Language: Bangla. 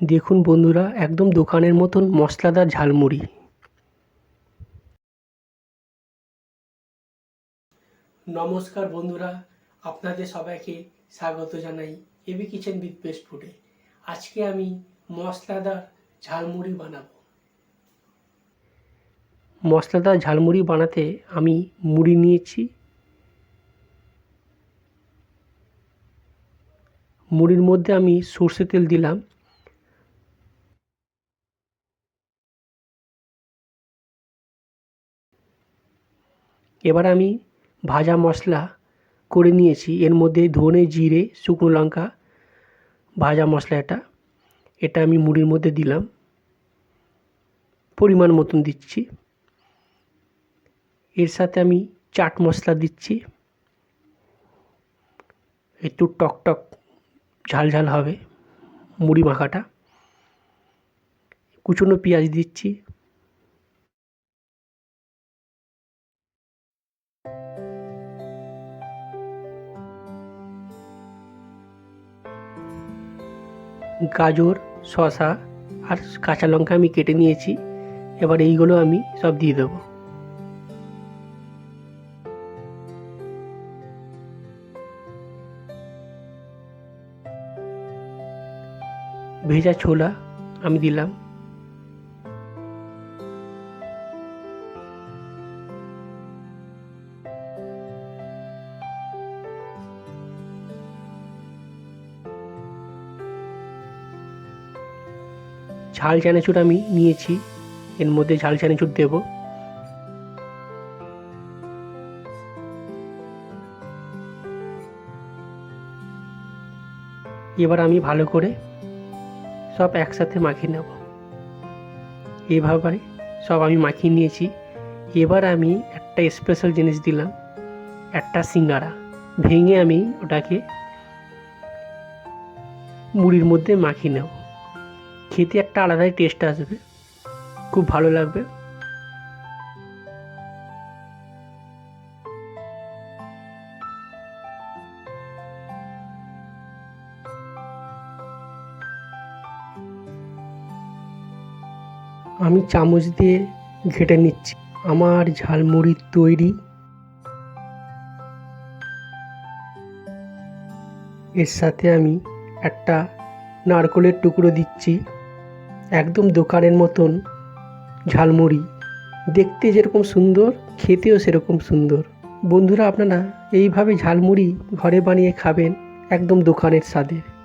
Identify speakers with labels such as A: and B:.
A: দেখুন বন্ধুরা, একদম দোকানের মতন মশলাদার ঝালমুড়ি। নমস্কার বন্ধুরা, আপনাদের সবাইকে স্বাগত জানাই এবি কিচেন উইথ বেস্ট ফুডে। আজকে আমি মশলাদার ঝালমুড়ি বানাবো। মশলাদার ঝালমুড়ি বানাতে আমি মুড়ি নিয়েছি। মুড়ির মধ্যে আমি সর্ষে তেল দিলাম। এবার আমি ভাজা মশলা করে নিয়েছি। এর মধ্যে ধনে, জিরে, শুকনো লঙ্কা, ভাজা মশলা এটা এটা আমি মুড়ির মধ্যে দিলাম। পরিমাণ মতন দিচ্ছি। এর সাথে আমি চাট মশলা দিচ্ছি। একটু টক টক ঝাল ঝাল হবে মুড়ি মাখাটা। কুচনো পেঁয়াজ দিচ্ছি। গাজর শশা আর কাঁচা লঙ্কা আমি কেটে নিয়েছি। এবার এইগুলো আমি সব দিয়ে দেবো। ভেজা ছোলা আমি দিলাম। ঝাল চানাচুর আমি নিয়েছি। এর মধ্যে ঝাল চানাচুর দেব। এবার আমি ভালো করে সব একসাথে মাখিয়ে নেব। এভাবে সব আমি মাখিয়ে নিয়েছি। এবার আমি একটা স্পেশাল জিনিস দিলাম, একটা সিঙ্গারা ভেঙে আমি ওটাকে মুড়ির মধ্যে মাখিয়ে নেব। খেতে একটা আলাদাই টেস্ট আসবে। খুব ভালো লাগবে। আমি চামচ দিয়ে ঘেটে নিচ্ছি। আমার ঝালমুড়ি তৈরি এর সাথে আমি একটা নারকলের টুকরো দিচ্ছি। একদম দোকানের মতন ঝালমুড়ি। দেখতে যেরকম সুন্দর, খেতেও সেরকম সুন্দর। বন্ধুরা, আপনারা এইভাবে ঝালমুড়ি ঘরে বানিয়ে খাবেন একদম দোকানের স্বাদে।